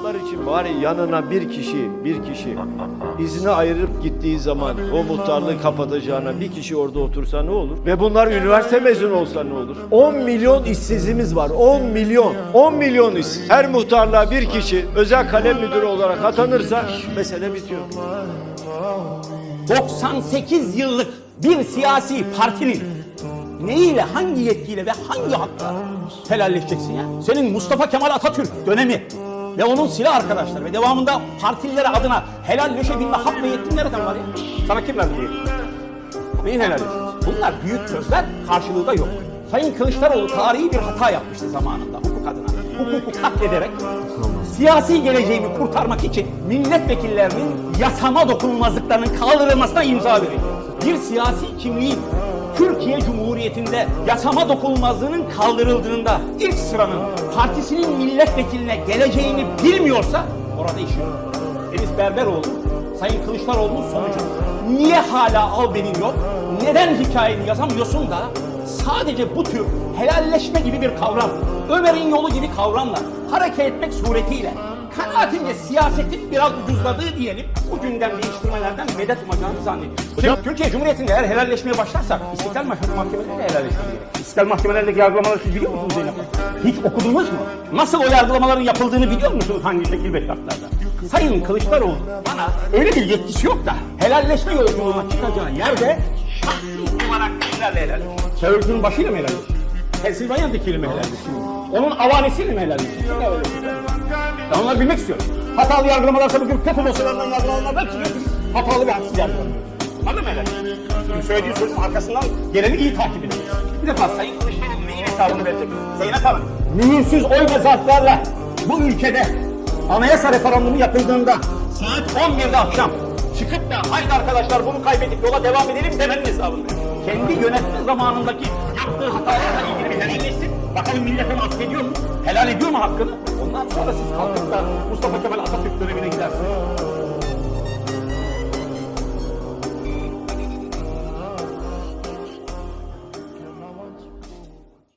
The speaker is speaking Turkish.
Muhtarlar için bari yanına bir kişi, bir kişi izine ayırıp gittiği zaman o muhtarlığı kapatacağına bir kişi orada otursa ne olur? Ve bunlar üniversite mezunu olsa ne olur? 10 milyon işsizimiz var. 10 milyon. 10 milyon işsiz. Her muhtarlığa bir kişi özel kalem müdürü olarak atanırsa mesele bitiyor. 98 yıllık bir siyasi partinin neyiyle, hangi yetkiyle ve hangi hakla helalleşeceksin ya? Senin Mustafa Kemal Atatürk dönemi ve onun silah arkadaşları ve devamında partilere adına helalleşebilme hak ve yetkin nereden var ya? Sana kim verdi bu yetkiyi? Neyin helalleşeceksin? Bunlar büyük sözler, karşılığı da yok. Sayın Kılıçdaroğlu tarihi bir hata yapmıştı zamanında hukuk adına. Hukuku katlederek siyasi geleceğimi kurtarmak için milletvekillerinin yasama dokunulmazlıklarının kaldırılmasına imza veriyor. Bir siyasi kimliğin Türkiye Cumhuriyeti'nde yasama dokunulmazlığının kaldırıldığında ilk sıranın partisinin milletvekiline geleceğini bilmiyorsa orada iş yok. Deniz Berberoğlu, Sayın Kılıçdaroğlu'nun sonucu. Niye hala al benim yok? Neden hikayeni yazamıyorsun da sadece bu tür helalleşme gibi bir kavram, Ömer'in yolu gibi kavramla hareket etmek suretiyle kanaatimce siyasetin biraz ucuzladığı diyelim bu gündem değiştirmelerden medet umacağını zannediyorum. Şimdi Türkiye Cumhuriyeti'nde eğer helalleşmeye başlarsak İstiklal Mah- Mahkemeleriyle helalleşme gerek. İstiklal Mahkemelerindeki yargılamaları siz biliyor musunuz Zeynep? Hiç okudunuz mu? Nasıl o yargılamaların yapıldığını biliyor musunuz hangi şekil ve şartlarda? Sayın Kılıçdaroğlu bana öyle bir yetkisi yok da helalleşme yolculuğuna çıkacağı yerde şahsi olarak kimlerle helalleşiyor? Terörizmin başıyla mı helalleşiyor? Pensilvanya'dakiyle mi helalleşiyor? Onun avanesiyle mi helalleşiyor? Ben onları bilmek istiyorum. Hatalı yargılamalarsa bugün FETÖ dosyalarından yargılananlar hepsi diyor ki hatalı ve haksız yargılanıyor. Anladın mı hele? Şimdi söylediği sözün arkasından geleni iyi takip edeceğiz. Bir defa Sayın Kılıçdaroğlu neyin hesabını verecek? Zeynep Hanım, mühürsüz oy ve zarflarla bu ülkede anayasa referandumu yapıldığında saat 11'de akşam çıkıp da haydi arkadaşlar bunu kaybedip yola devam edelim demenin hesabını verecek. Kendi yönetme zamanındaki yaptığı hatalarla ilgili bir helalleşsin. Bakalım millete affediyor mu? Helal ediyor mu hakkını? Sonra siz kalkıp da Mustafa Kemal Atatürk.